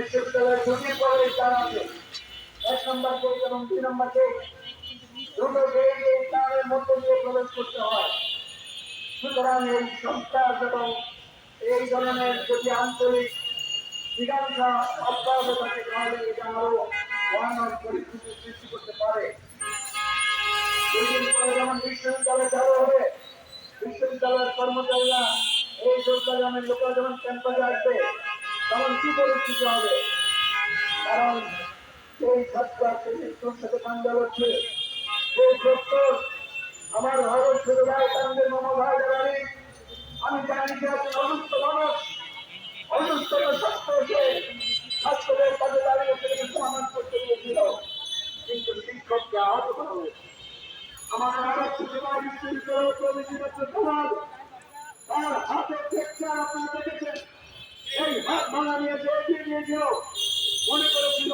বিশ্ববিদ্যালয়ের দুটি কলেজ তার আছে এক নম্বর গেট এবং দুই নম্বর দুটো গেট এই তারের মধ্যে দিয়ে প্রবেশ করতে হয়। সুতরাং এই সন্ত্রাস এবং এই ধরনের যদি আঞ্চলিক মীমাংসা অব্যাহত থাকে, তাহলে এটা আরও ভয়ানক পরিস্থিতির সৃষ্টি করতে পারে। দুই পরে যখন বিশ্ববিদ্যালয় চালু হবে, বিশ্ববিদ্যালয়ের কর্মচারীরা এই চট্টগ্রামের লোকেরা যখন ক্যাম্পাসে আসবে তখন কি পরিস্থিতি হবে? কারণ এই ছাত্র আজকে মৃত্যুর সাথে কান্দা সত্য আমার ভারত ছোট ভাই কান্দের মামা ভাই দাঁড়ানি আমি জানি যে আপনি অসুস্থ মানুষ। অসুস্থ যে ছাত্রদের কাজে দাঁড়িয়ে সেটাকে সমাধান করতে গিয়েছিল। কিন্তু শিক্ষককে আহত করা হয়েছে। আমার ভারত ছোট ভাই বিশ্ববিদ্যালয় কমিটির একটা সমাজ হাত ভাঙা নিয়ে এগিয়ে নিয়েছিল মনে করেছিল